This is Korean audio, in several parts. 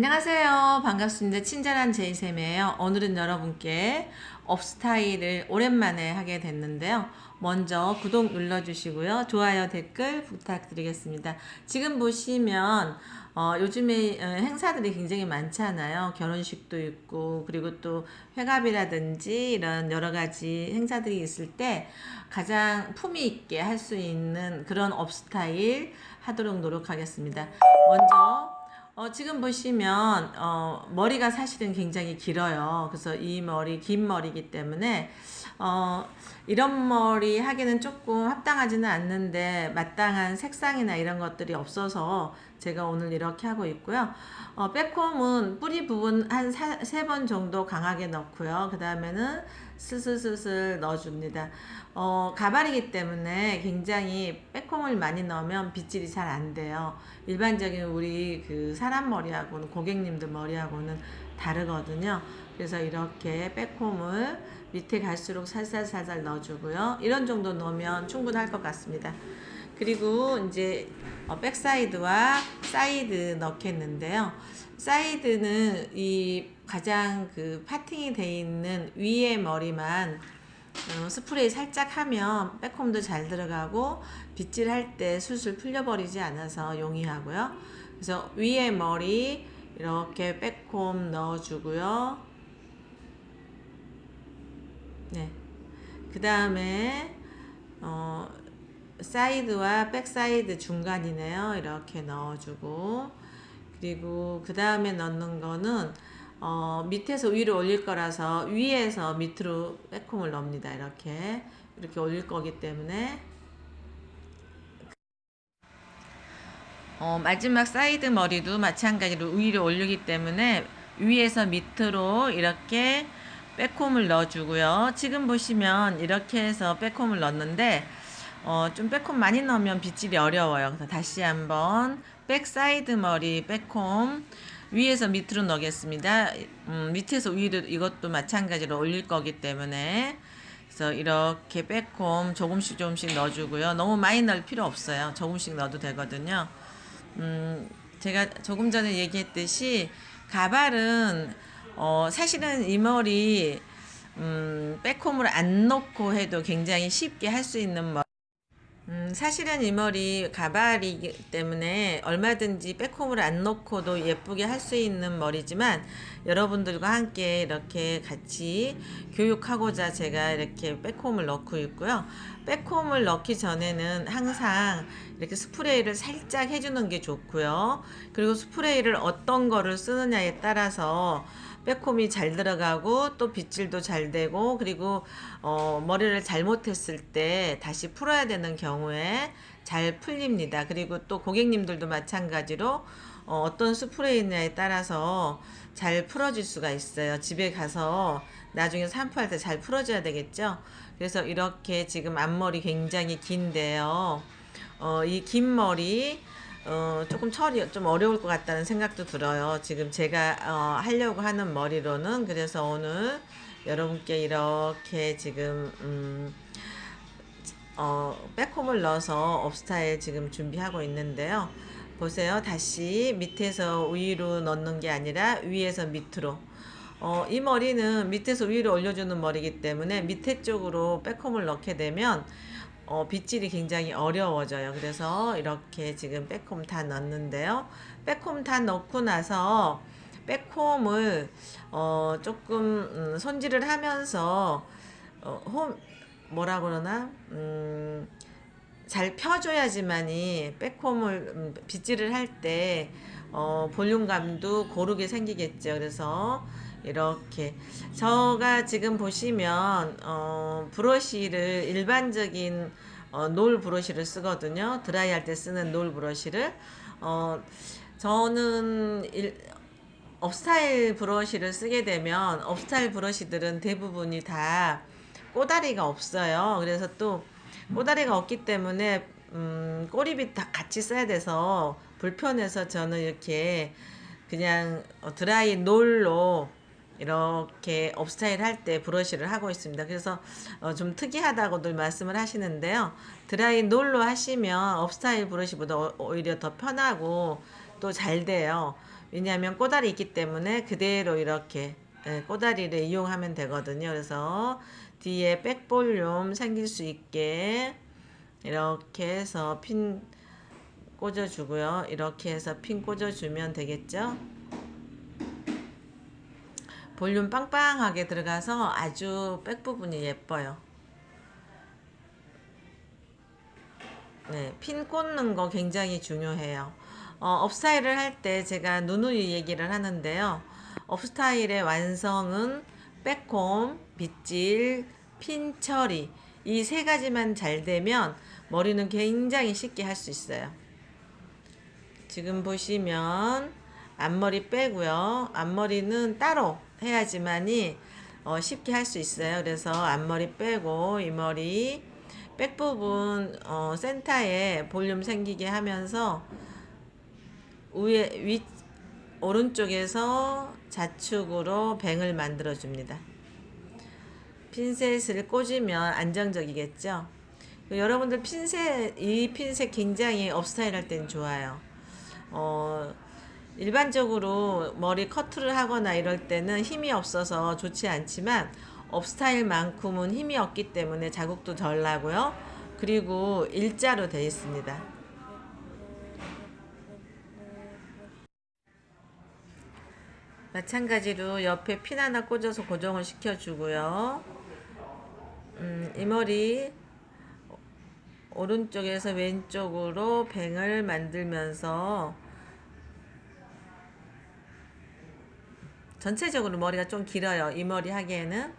안녕하세요. 반갑습니다. 친절한 제이쌤이에요. 오늘은 여러분께 업스타일을 오랜만에 하게 됐는데요. 먼저 구독 눌러주시고요. 좋아요, 댓글 부탁드리겠습니다. 지금 보시면 어, 요즘에 어, 행사들이 굉장히 많잖아요. 결혼식도 있고 그리고 또 회갑이라든지 이런 여러 가지 행사들이 있을 때 가장 품위 있게 할 수 있는 그런 업스타일 하도록 노력하겠습니다. 먼저 어, 지금 보시면 어, 머리가 사실은 굉장히 길어요. 그래서 이 머리 긴 머리이기 때문에 어, 이런 머리 하기는 조금 합당하지는 않는데 마땅한 색상이나 이런 것들이 없어서 제가 오늘 이렇게 하고 있고요. 어, 백홈은 뿌리 부분 한 세 번 정도 강하게 넣고요. 그 다음에는 스스스슬 넣어줍니다. 어, 가발이기 때문에 굉장히 백홈을 많이 넣으면 빗질이 잘 안 돼요. 일반적인 우리 그 사람 머리하고는 고객님들 머리하고는 다르거든요. 그래서 이렇게 백홈을 밑에 갈수록 살살살살 넣어주고요. 이런 정도 넣으면 충분할 것 같습니다. 그리고 이제 어, 백사이드와 사이드 넣겠는데요. 사이드는 이 가장 그 파팅이 돼 있는 위에 머리만 어, 스프레이 살짝 하면 백홈도 잘 들어가고 빗질 할 때 술술 풀려버리지 않아서 용이하고요. 그래서 위에 머리 이렇게 백홈 넣어주고요. 네. 그 다음에 어, 사이드와 백사이드 중간이네요. 이렇게 넣어주고 그리고 그 다음에 넣는 거는 어, 밑에서 위로 올릴 거라서 위에서 밑으로 백홈을 넣습니다. 이렇게 이렇게 올릴 거기 때문에 어, 마지막 사이드 머리도 마찬가지로 위로 올리기 때문에 위에서 밑으로 이렇게 백홈을 넣어주고요. 지금 보시면 이렇게 해서 백홈을 넣는데 어, 좀 백홈 많이 넣으면 빗질이 어려워요. 그래서 다시 한번 백사이드 머리 백홈 위에서 밑으로 넣겠습니다. 음, 밑에서 위로 이것도 마찬가지로 올릴 거기 때문에 그래서 이렇게 백홈 조금씩 조금씩 넣어주고요. 너무 많이 넣을 필요 없어요. 조금씩 넣어도 되거든요. 음, 제가 조금 전에 얘기했듯이 가발은 어, 사실은 이 머리 음, 백홈을 안 넣고 해도 굉장히 쉽게 할 수 있는 머리 음, 사실은 이 머리 가발이기 때문에 얼마든지 백홈을 안 넣고도 예쁘게 할 수 있는 머리지만 여러분들과 함께 이렇게 같이 교육하고자 제가 이렇게 백홈을 넣고 있고요. 백홈을 넣기 전에는 항상 이렇게 스프레이를 살짝 해주는 게 좋고요. 그리고 스프레이를 어떤 거를 쓰느냐에 따라서 백홈이 잘 들어가고 또 빗질도 잘 되고 그리고 어, 머리를 잘못했을 때 다시 풀어야 되는 경우에 잘 풀립니다. 그리고 또 고객님들도 마찬가지로 어, 어떤 스프레이냐에 따라서 잘 풀어질 수가 있어요. 집에 가서 나중에 산프할 때 잘 풀어줘야 되겠죠. 그래서 이렇게 지금 앞머리 굉장히 긴데요. 어, 이 긴 머리 어, 조금 처리 좀 어려울 것 같다는 생각도 들어요. 지금 제가 어, 하려고 하는 머리로는 그래서 오늘 여러분께 이렇게 지금 음, 어, 백홈을 넣어서 업스타일 지금 준비하고 있는데요. 보세요. 다시 밑에서 위로 넣는 게 아니라 위에서 밑으로 어, 이 머리는 밑에서 위로 올려주는 머리이기 때문에 밑에 쪽으로 백홈을 넣게 되면 어, 빗질이 굉장히 어려워져요. 그래서 이렇게 지금 백홈 다 넣었는데요. 백홈 다 넣고 나서 백홈을 어, 조금 음, 손질을 하면서 어, 홈 뭐라 그러나 음, 잘 펴줘야지만이 백홈을 음, 빗질을 할때 어, 볼륨감도 고르게 생기겠죠. 그래서 이렇게 저가 지금 보시면 어, 브러쉬를 일반적인 어, 놀 브러쉬를 쓰거든요. 드라이 할 때 쓰는 놀 브러쉬를. 어, 저는 일, 업스타일 브러쉬를 쓰게 되면 업스타일 브러쉬들은 대부분이 다 꼬다리가 없어요. 그래서 또 꼬다리가 없기 때문에 음, 꼬리빗 다 같이 써야 돼서 불편해서 저는 이렇게 그냥 어, 드라이 놀로 이렇게 업스타일 할 때 브러쉬를 하고 있습니다. 그래서 어, 좀 특이하다고들 말씀을 하시는데요. 드라이 놀로 하시면 업스타일 브러쉬보다 오히려 더 편하고 또 잘 돼요. 왜냐하면 꼬다리 있기 때문에 그대로 이렇게 예, 꼬다리를 이용하면 되거든요. 그래서 뒤에 백볼륨 생길 수 있게 이렇게 해서 핀 꽂아주고요. 이렇게 해서 핀 꽂아주면 되겠죠. 볼륨 빵빵하게 들어가서 아주 백 부분이 예뻐요. 네, 핀 꽂는 거 굉장히 중요해요. 어, 업스타일을 할 때 제가 누누이 얘기를 하는데요. 업스타일의 완성은 백홈, 빗질, 핀 처리 이 세 가지만 잘 되면 머리는 굉장히 쉽게 할 수 있어요. 지금 보시면 앞머리 빼고요. 앞머리는 따로 해야지만이 어, 쉽게 할 수 있어요. 그래서 앞머리 빼고 이 머리 백 부분 어, 센터에 볼륨 생기게 하면서 위에 위 오른쪽에서 좌측으로 뱅을 만들어 줍니다. 핀셋을 꽂으면 안정적이겠죠. 여러분들 핀셋 이 핀셋 굉장히 업스타일 할 땐 좋아요. 어, 일반적으로 머리 커트를 하거나 이럴 때는 힘이 없어서 좋지 않지만 업스타일만큼은 힘이 없기 때문에 자국도 덜 나고요. 그리고 일자로 되어 있습니다. 마찬가지로 옆에 핀 하나 꽂아서 고정을 시켜주고요. 음, 이 머리 오른쪽에서 왼쪽으로 뱅을 만들면서 전체적으로 머리가 좀 길어요. 이 머리 하기에는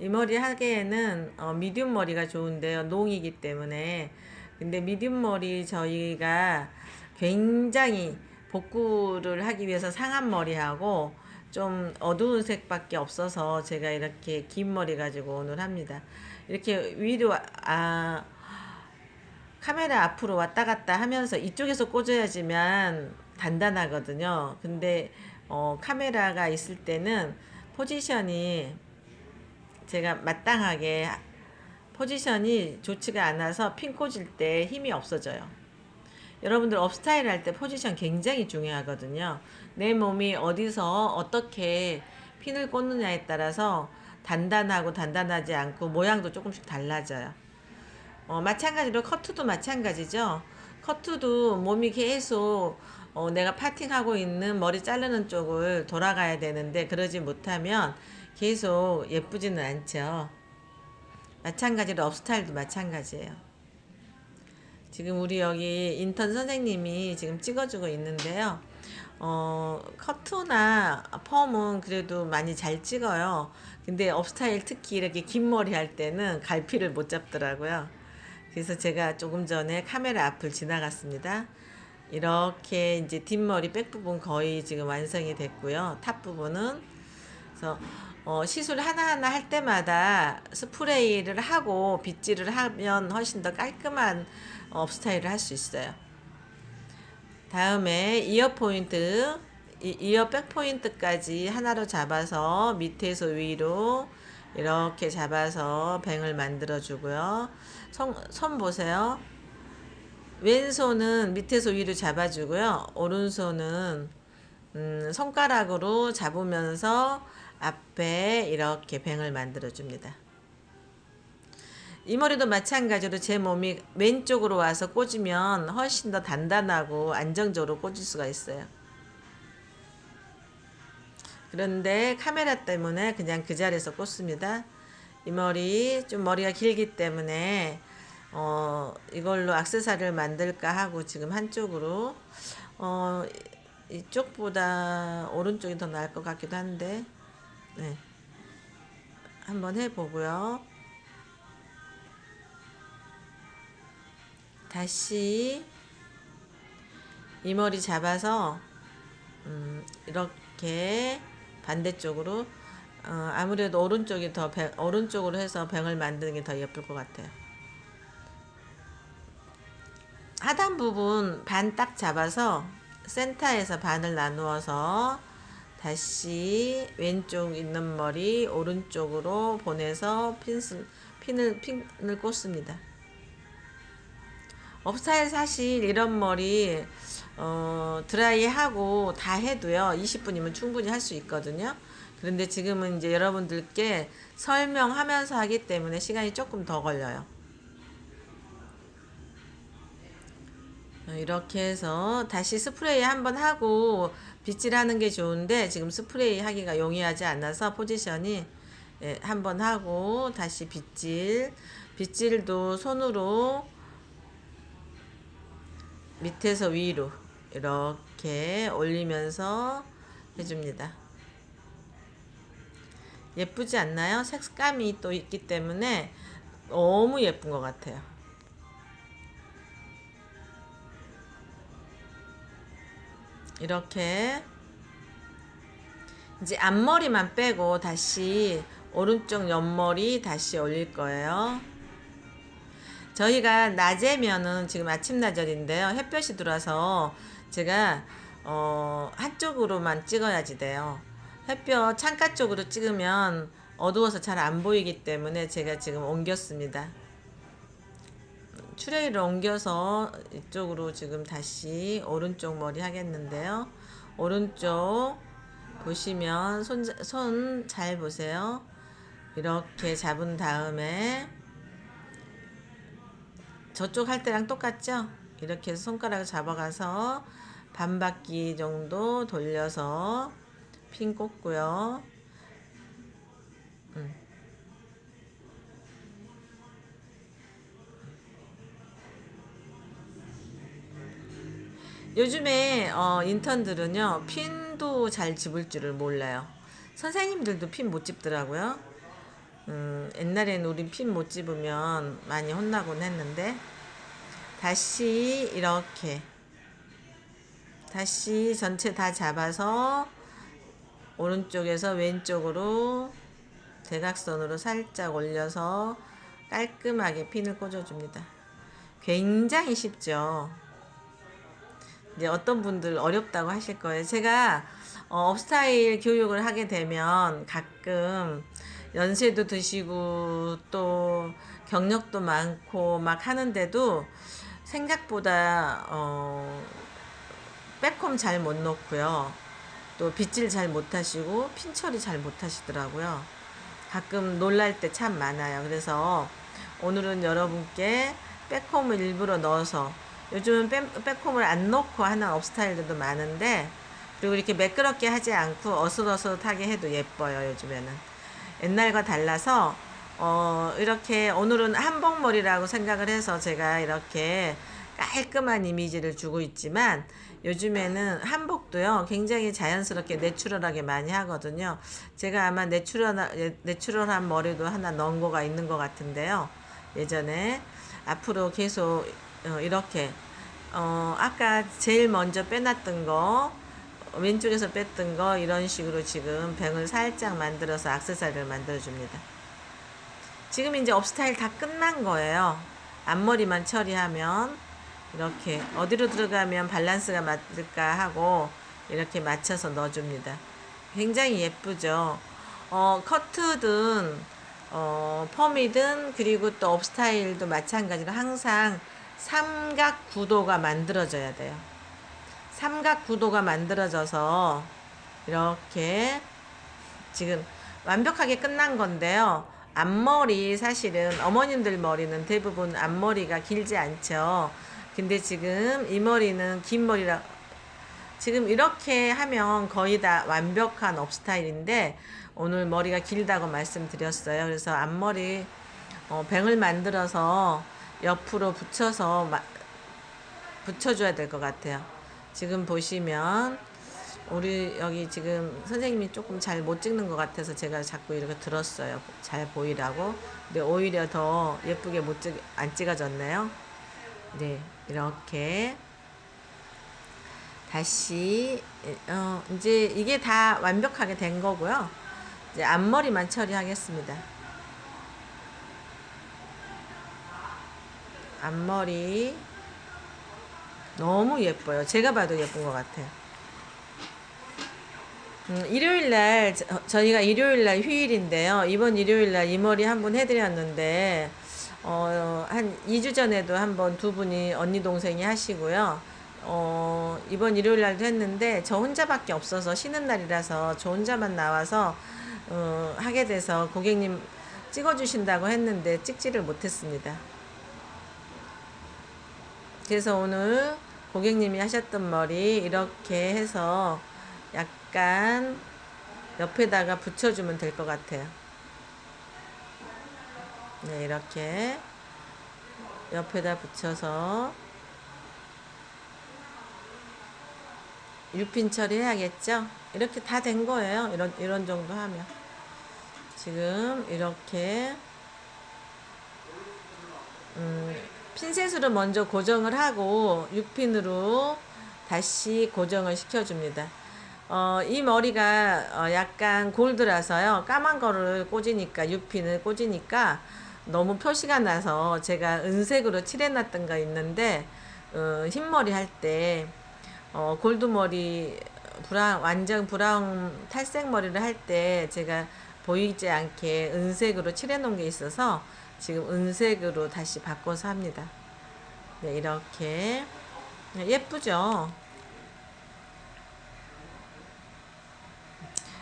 이 머리 하기에는 어, 미디움 머리가 좋은데요. 농이기 때문에 근데 미디움 머리 저희가 굉장히 복구를 하기 위해서 상한 머리하고 좀 어두운 색밖에 없어서 제가 이렇게 긴 머리 가지고 오늘 합니다. 이렇게 위로 아 카메라 앞으로 왔다 갔다 하면서 이쪽에서 꽂아야지만 단단하거든요. 근데 어, 카메라가 있을 때는 포지션이 제가 마땅하게 포지션이 좋지가 않아서 핀 꽂을 때 힘이 없어져요. 여러분들 업스타일 할 때 포지션 굉장히 중요하거든요. 내 몸이 어디서 어떻게 핀을 꽂느냐에 따라서 단단하고 단단하지 않고 모양도 조금씩 달라져요. 어, 마찬가지로 커트도 마찬가지죠. 커트도 몸이 계속 어, 내가 파팅하고 있는 머리 자르는 쪽을 돌아가야 되는데 그러지 못하면 계속 예쁘지는 않죠. 마찬가지로 업스타일도 마찬가지예요. 지금 우리 여기 인턴 선생님이 지금 찍어주고 있는데요. 어, 커트나 펌은 그래도 많이 잘 찍어요. 근데 업스타일 특히 이렇게 긴 머리 할 때는 갈피를 못 잡더라고요. 그래서 제가 조금 전에 카메라 앞을 지나갔습니다. 이렇게 이제 뒷머리 백 부분 거의 지금 완성이 됐고요. 탑 부분은 그래서 어, 시술 하나하나 할 때마다 스프레이를 하고 빗질을 하면 훨씬 더 깔끔한 업스타일을 할 수 있어요. 다음에 이어 포인트 이, 이어 백 포인트까지 하나로 잡아서 밑에서 위로 이렇게 잡아서 뱅을 만들어 주고요. 손, 손 보세요. 왼손은 밑에서 위로 잡아주고요. 오른손은 음, 손가락으로 잡으면서 앞에 이렇게 뱅을 만들어 줍니다. 이 머리도 마찬가지로 제 몸이 왼쪽으로 와서 꽂으면 훨씬 더 단단하고 안정적으로 꽂을 수가 있어요. 그런데 카메라 때문에 그냥 그 자리에서 꽂습니다. 이 머리 좀 머리가 길기 때문에 어 이걸로 악세사리를 만들까 하고 지금 한쪽으로 어 이쪽보다 오른쪽이 더 나을 것 같기도 한데 네 한번 해보고요. 다시 이 머리 잡아서 음, 이렇게 반대쪽으로 어, 아무래도 오른쪽이 더 뱅, 오른쪽으로 해서 뱅을 만드는 게 더 예쁠 것 같아요. 하단 부분 반 딱 잡아서 센터에서 반을 나누어서 다시 왼쪽 있는 머리 오른쪽으로 보내서 핀을, 핀을, 핀을 꽂습니다. 업스타일 사실 이런 머리 어, 드라이 하고 다 해도요 20분이면 충분히 할 수 있거든요 그런데 지금은 이제 여러분들께 설명하면서 하기 때문에 시간이 조금 더 걸려요 이렇게 해서 다시 스프레이 한번 하고 빗질하는 게 좋은데 지금 스프레이 하기가 용이하지 않아서 포지션이 예, 한번 하고 다시 빗질 빗질도 손으로 밑에서 위로 이렇게 올리면서 해줍니다. 예쁘지 않나요? 색감이 또 있기 때문에 너무 예쁜 것 같아요. 이렇게 이제 앞머리만 빼고 다시 오른쪽 옆머리 다시 올릴 거예요. 저희가 낮에면은 지금 아침 나절인데요. 햇볕이 들어와서 제가 어 한쪽으로만 찍어야지 돼요. 햇볕 창가 쪽으로 찍으면 어두워서 잘 안 보이기 때문에 제가 지금 옮겼습니다. 추레이를 옮겨서 이쪽으로 지금 다시 오른쪽 머리 하겠는데요. 오른쪽 보시면 손 손 잘 보세요. 이렇게 잡은 다음에 저쪽 할 때랑 똑같죠? 이렇게 해서 손가락을 잡아가서 반 바퀴 정도 돌려서 핀 꽂고요. 요즘에 어, 인턴들은요 핀도 잘 집을 줄을 몰라요. 선생님들도 핀 못 집더라고요. 음, 옛날에는 우린 핀 못 집으면 많이 혼나곤 했는데 다시 이렇게 다시 전체 다 잡아서 오른쪽에서 왼쪽으로 대각선으로 살짝 올려서 깔끔하게 핀을 꽂아줍니다. 굉장히 쉽죠. 이제 어떤 분들 어렵다고 하실 거예요. 제가 어, 업스타일 교육을 하게 되면 가끔 연세도 드시고 또 경력도 많고 막 하는데도 생각보다 어, 백홈 잘못 놓고요. 또 빗질 잘 못하시고 핀 처리 잘 못하시더라고요. 가끔 놀랄 때 참 많아요. 그래서 오늘은 여러분께 백홈을 일부러 넣어서 백, 백홈을 안 넣고 하는 업스타일들도 많은데 그리고 이렇게 매끄럽게 하지 않고 어슷어슷하게 해도 예뻐요 요즘에는. 옛날과 달라서 어 이렇게 오늘은 한복머리라고 생각을 해서 제가 이렇게 깔끔한 이미지를 주고 있지만 요즘에는 한복도요 굉장히 자연스럽게 내추럴하게 많이 하거든요. 제가 아마 내추럴 내추럴한 머리도 하나 넣은 거가 있는 것 같은데요. 예전에 앞으로 계속 어, 이렇게. 어, 아까 제일 먼저 빼놨던 거 왼쪽에서 뺐던 거 이런 식으로 지금 뱅을 살짝 만들어서 악세사리를 만들어 줍니다. 지금 이제 업스타일 다 끝난 거예요. 앞머리만 처리하면 이렇게 어디로 들어가면 밸런스가 맞을까 하고 이렇게 맞춰서 넣어줍니다. 굉장히 예쁘죠? 어, 커트든 어, 펌이든 그리고 또 업스타일도 마찬가지로 항상 삼각 구도가 만들어져야 돼요. 삼각 구도가 만들어져서 이렇게 지금 완벽하게 끝난 건데요. 앞머리 사실은 어머님들 머리는 대부분 앞머리가 길지 않죠. 근데 지금 이 머리는 긴 머리라 지금 이렇게 하면 거의 다 완벽한 업스타일인데 오늘 머리가 길다고 말씀드렸어요. 그래서 앞머리 어, 뱅을 만들어서 옆으로 붙여서 마, 붙여줘야 될 것 같아요. 지금 보시면 우리 여기 지금 선생님이 조금 잘 못 찍는 것 같아서 제가 자꾸 이렇게 들었어요. 잘 보이라고. 근데 오히려 더 예쁘게 못 찍, 안 찍어졌네요. 네, 이렇게 다시 어, 이제 이게 다 완벽하게 된 거고요. 이제 앞머리만 처리하겠습니다. 앞머리 너무 예뻐요. 제가 봐도 예쁜 것 같아요. 음, 일요일날 저, 희가 일요일날 휴일인데요. 이번 일요일날 이 머리 한 번 해드렸는데 어, 한 2주 전에도 한번 두 분이 언니 동생이 하시고요. 어, 이번 일요일 날도 했는데 저 혼자밖에 없어서 쉬는 날이라서 저 혼자만 나와서 어, 하게 돼서 고객님 찍어주신다고 했는데 찍지를 못했습니다. 그래서 오늘 고객님이 하셨던 머리 이렇게 해서 약간 옆에다가 붙여주면 될 것 같아요. 네, 이렇게 옆에다 붙여서 유핀 처리해야겠죠? 이렇게 다 된 거예요. 이런 이런 정도 하면 지금 이렇게 음, 핀셋으로 먼저 고정을 하고 6핀으로 다시 고정을 시켜줍니다. 어, 이 머리가 어, 약간 골드라서요. 까만 거를 꽂으니까 6핀을 꽂으니까 너무 표시가 나서 제가 은색으로 칠해놨던 거 있는데 어, 흰머리 할때 어, 골드 머리 브라운 완전 브라운 탈색 머리를 할 때 제가 보이지 않게 은색으로 칠해 놓은 게 있어서 지금 은색으로 다시 바꿔서 합니다. 네, 이렇게 네, 예쁘죠?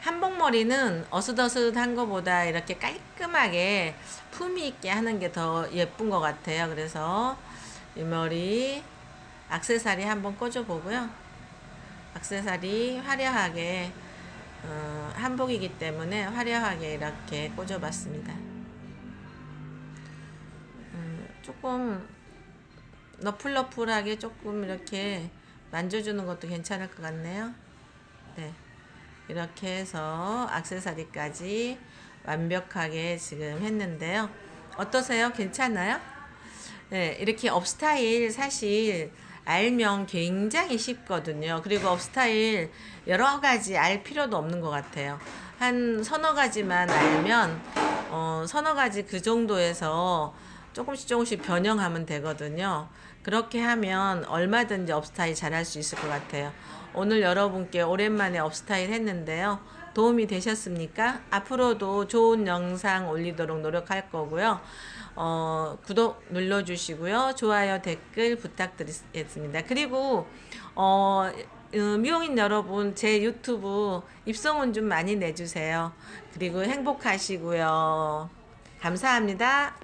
한복머리는 어슷어슷한 것보다 이렇게 깔끔하게 품위 있게 하는 게 더 예쁜 것 같아요. 그래서 이 머리 악세사리 한번 꽂아 보고요. 악세사리 화려하게 어, 한복이기 때문에 화려하게 이렇게 꽂아 봤습니다. 음, 조금 너플너플하게 조금 이렇게 만져주는 것도 괜찮을 것 같네요. 네. 이렇게 해서 악세사리까지 완벽하게 지금 했는데요. 어떠세요? 괜찮아요? 네, 이렇게 업스타일 사실 알면 굉장히 쉽거든요. 그리고 업스타일 여러 가지 알 필요도 없는 것 같아요. 한 서너 가지만 알면 어, 서너 가지 그 정도에서 조금씩 조금씩 변형하면 되거든요. 그렇게 하면 얼마든지 업스타일 잘 할 수 있을 것 같아요. 오늘 여러분께 오랜만에 업스타일 했는데요. 도움이 되셨습니까? 앞으로도 좋은 영상 올리도록 노력할 거고요. 어, 구독 눌러주시고요. 좋아요, 댓글 부탁드리겠습니다. 그리고, 어, 어, 미용인 여러분, 제 유튜브 입소문 좀 많이 내주세요. 그리고 행복하시고요. 감사합니다.